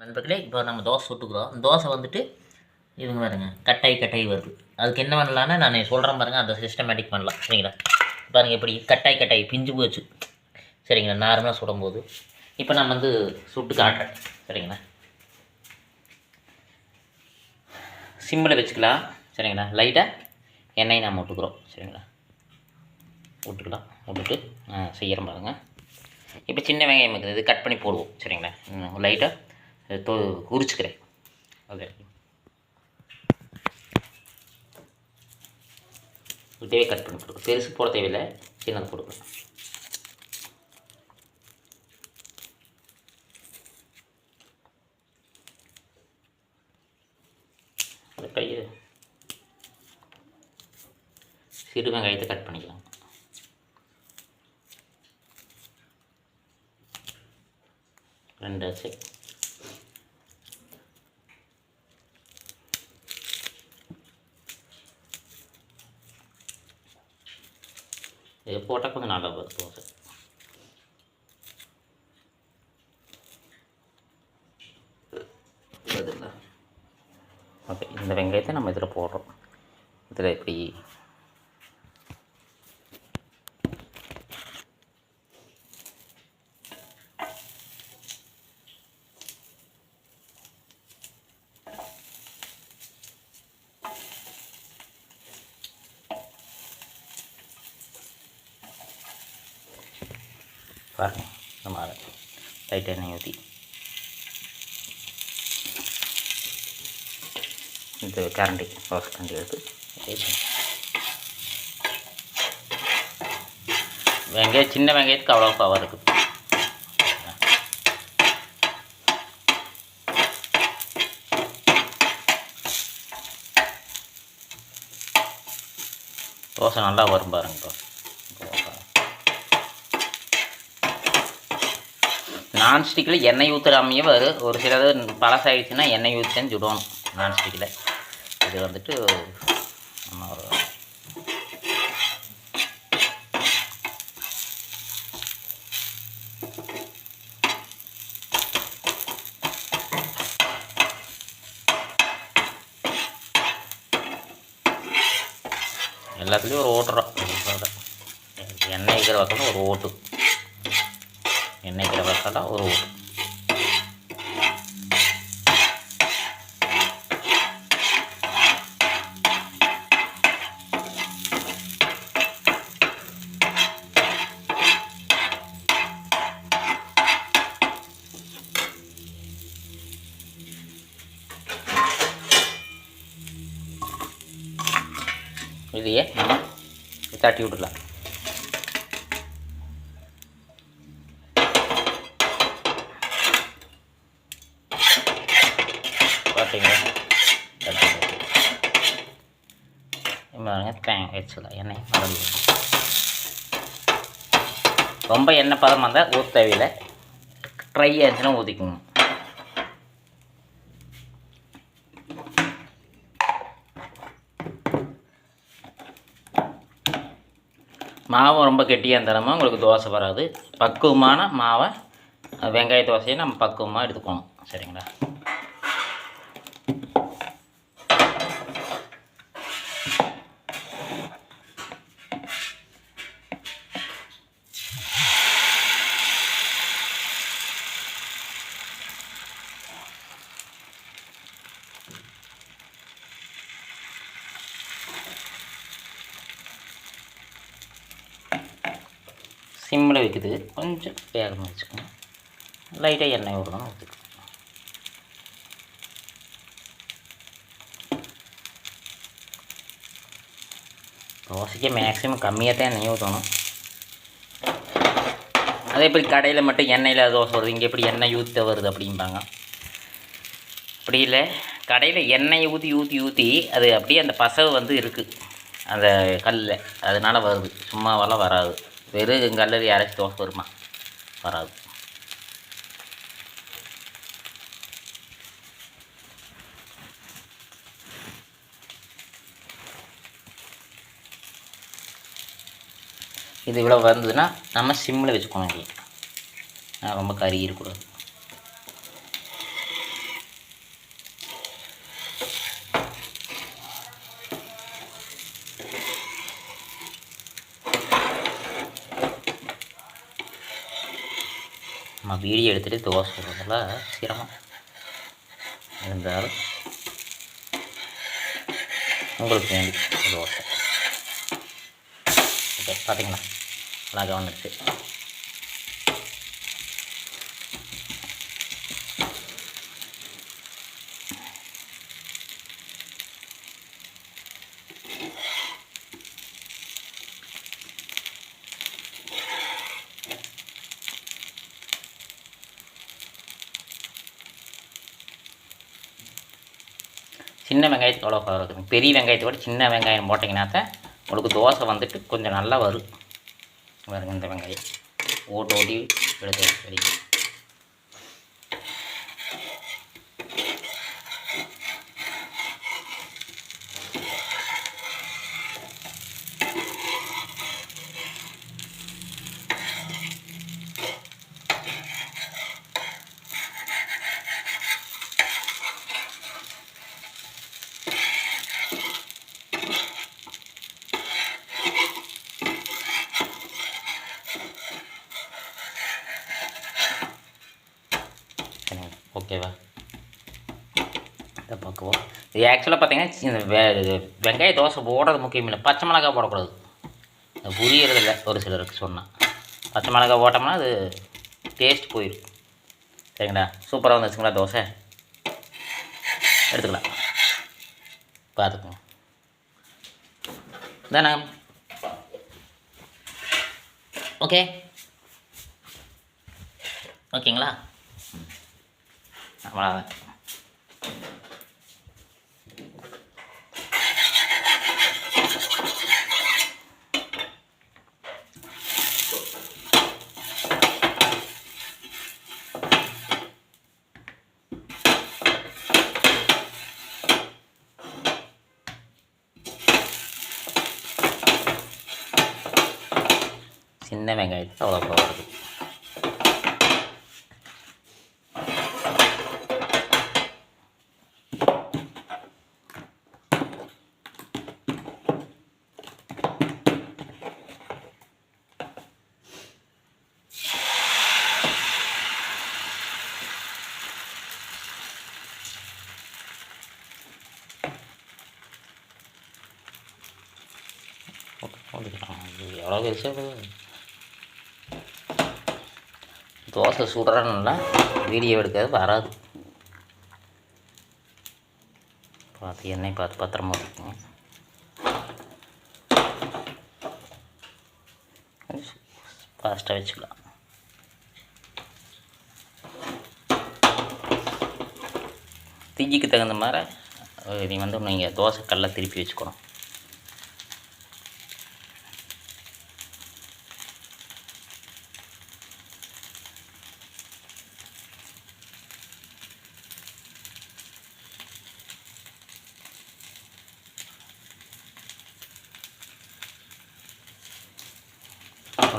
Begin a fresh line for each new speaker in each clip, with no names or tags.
நண்பர்களே இப்போ நம்ம தோசை சுட்டுக்கிறோம். தோசை வந்துட்டு இதுங்க பாருங்க கட்டாய் கட்டாய் வருது அதுக்கு என்ன பண்ணலான்னா நான் சொல்கிறேன் பாருங்கள் அந்த சிஸ்டமேட்டிக் பண்ணலாம். சரிங்களா? பாருங்க எப்படி கட்டாய் கட்டாய் பிஞ்சு போச்சு. சரிங்களா? நார்மலாக சுடும்போது. இப்போ நான் வந்து சுட்டு காட்டுறேன். சரிங்களா? சிம்மில் வச்சுக்கலாம். சரிங்களா? லைட்டாக எண்ணெய் நாம் விட்டுக்குறோம். சரிங்களா? விட்டுக்கலாம். விட்டுட்டு செய்கிறோம் பாருங்க. இப்போ சின்ன வெங்காயம் இருக்குது இது கட் பண்ணி போடுவோம். சரிங்களா? லைட்டாக தோ உரிச்சுக்கிறேன். ஓகே. இதே கட் பண்ணி கொடுக்கணும் பெருசு போட தேவையில்லை சின்னது போடுவோம் அந்த கையை சிறு வெங்காயத்தை கட் பண்ணிக்கலாம். ரெண்டாச்சு இது போட்டால் கொஞ்சம் நல்லா வரும் தோசை. ஓகே இந்த வெங்காயத்தை நம்ம இதில் போடுறோம். இதில் எப்படி பாருங்க நம்ம அதை லைட் எண்ணெய் ஊற்றி இந்த கரண்டி ரோஸ் கரண்டி எடுத்து வெங்காயம் சின்ன வெங்காயத்துக்கு அவ்வளோ பவர் இருக்குது தோசை நல்லா வரும் பாருங்க தோசை நான்ஸ்டிக்கில் எண்ணெய் ஊற்றுறாமையே வரும் ஒரு சிலது பழசாயிடுச்சுன்னா எண்ணெய் ஊற்றின்னு சுடணும் நான்ஸ்டிக்கில் இது வந்துட்டு நம்ம ஒரு எல்லாத்துலேயும் ஒரு ஓட்டுறோம் எண்ணெய் இருக்கிற பக்கம் ஒரு ஓட்டு. எண்ணெய் இருக்கிற பக்கம் ஒரு இதையே நம்ம தட்டி விடலாம் பார்த்தீங்களா தட்டி பாருங்க தேங்க வச்சுக்கலாம் எண்ணெய் மறந்து ரொம்ப எண்ணெய் பதமாக இருந்தால் ஊற்ற தேவையில்லை. ட்ரை ஆச்சுன்னா ஊற்றிக்கோங்க மாவு ரொம்ப கெட்டியாக இருந்தாலும் உங்களுக்கு தோசை வராது. பக்குவமான மாவை வெங்காய தோசையை நம்ம பக்குவமாக எடுத்துக்கணும். சரிங்களா? சிம்மில் வைக்குது கொஞ்சம் வேகமாக வச்சுக்கணும் லைட்டாக எண்ணெய் விடணும் ஊற்றிக்கணும் தோசைக்கு மேக்ஸிமம் கம்மியாக தான் எண்ணெய் ஊற்றணும் அதே எப்படி கடையில் மட்டும் எண்ணெயில் தோசை வருது. இங்கே எப்படி எண்ணெய் ஊற்ற வருது அப்படிம்பாங்க. அப்படி இல்லை. கடையில் எண்ணெயை ஊற்றி ஊற்றி ஊற்றி அது அப்படியே அந்த பசவு வந்து இருக்குது அந்த கல்லில். அதனால் வருது. சும்மாவெல்லாம் வராது. வெறும் கல்லில் யாராச்சும் தோசை வருமா? வராது. இது இவ்வளோ வந்ததுன்னா நம்ம சிம்மில் வச்சுக்கணும் இங்கே. ரொம்ப கறி இருக்கக்கூடாது நான் வீடியோ எடுத்துகிட்டு தோசை சுடுறதுல சிரமம். இருந்தாலும் உங்களுக்கு வேண்டி தோசை. ஓகே பார்த்தீங்களா? அழகாக வந்துடுச்சு சின்ன வெங்காயத்தோட இருக்குது பெரிய வெங்காயத்தை விட சின்ன வெங்காயம் போட்டிங்கன்னா தான் உங்களுக்கு தோசை வந்துட்டு கொஞ்சம் நல்லா வரும். பாருங்க இந்த வெங்காயம். ஓட்டு ஓட்டி எடுத்து வெளியே பார்க்குவோம் இது ஆக்சுவலாக பார்த்தீங்கன்னா இந்த வெங்காய தோசை போடுறது முக்கியம் இல்லை. பச்சை மிளகா போடக்கூடாது. அது புரியறது இல்லை ஒரு சிலருக்கு சொன்னால் பச்சை மிளகா போட்டோம்னா அது டேஸ்ட் போயிடும் சரிங்களா? சூப்பராக வந்துச்சுங்களா தோசை? எடுத்துக்கலாம். பார்த்துக்கோங்க தானே ஓகே ஓகேங்களா அவ்வளோதான் 하고 나가지고 어떻게 하면 되나 여러 개를 써보면 தோசை சுடுறேன்னா வீடியோ எடுக்காது வராது. பார்த்து எண்ணெய் பார்த்து பத்திரமா இருக்குங்க ஃபாஸ்ட்டாக வச்சுக்கலாம். திஞ்சிக்கு தகுந்த மாதிரி நீங்கள் நீ வந்து நீங்கள் தோசை கல்லை திருப்பி வச்சுக்கணும்.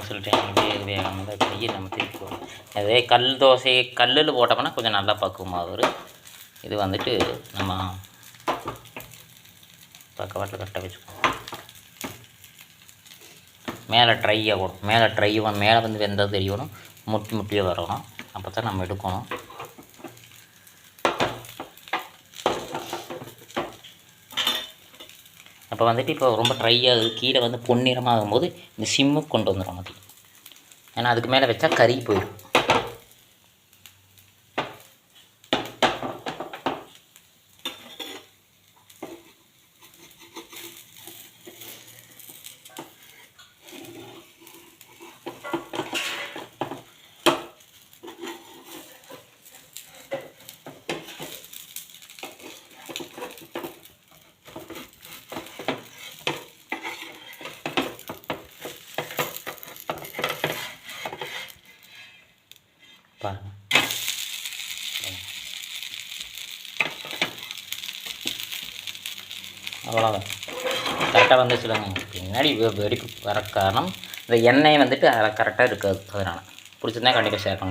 ஒரு சில டைம் வேக கையை நம்ம திருப்பிடுவோம் அதே கல் தோசை கல்லில் போட்டோம்னா கொஞ்சம் நல்லா பக்குவமாக வரும் இது வந்துட்டு நம்ம பக்கவாட்டில் கரெக்டாக வச்சுக்கோம் மேலே ட்ரை ஆகணும் மேலே ட்ரை மேலே வந்து வெந்தால் தெரியணும். முட்டி முட்டியாக வரணும். அப்போ தான் நம்ம எடுக்கணும். அப்போ வந்துட்டு இப்போ ரொம்ப ட்ரை ஆகுது கீழே வந்து பொன்னிறமாகும் போது இந்த சிம்முக்கு கொண்டு வந்துடும் அது ஏன்னா அதுக்கு மேலே வச்சா கறி போயிடும் பாருங்க. அவ்வளோதான் கரெக்டாக வந்து சொல்லுங்க பின்னாடி வெடிப்பு வர காரணம் இந்த எண்ணெய் வந்துட்டு கரெக்டாக இருக்காது. அதனால். பிடிச்சிருந்தா கண்டிப்பாக ஷேர் பண்ணுங்க.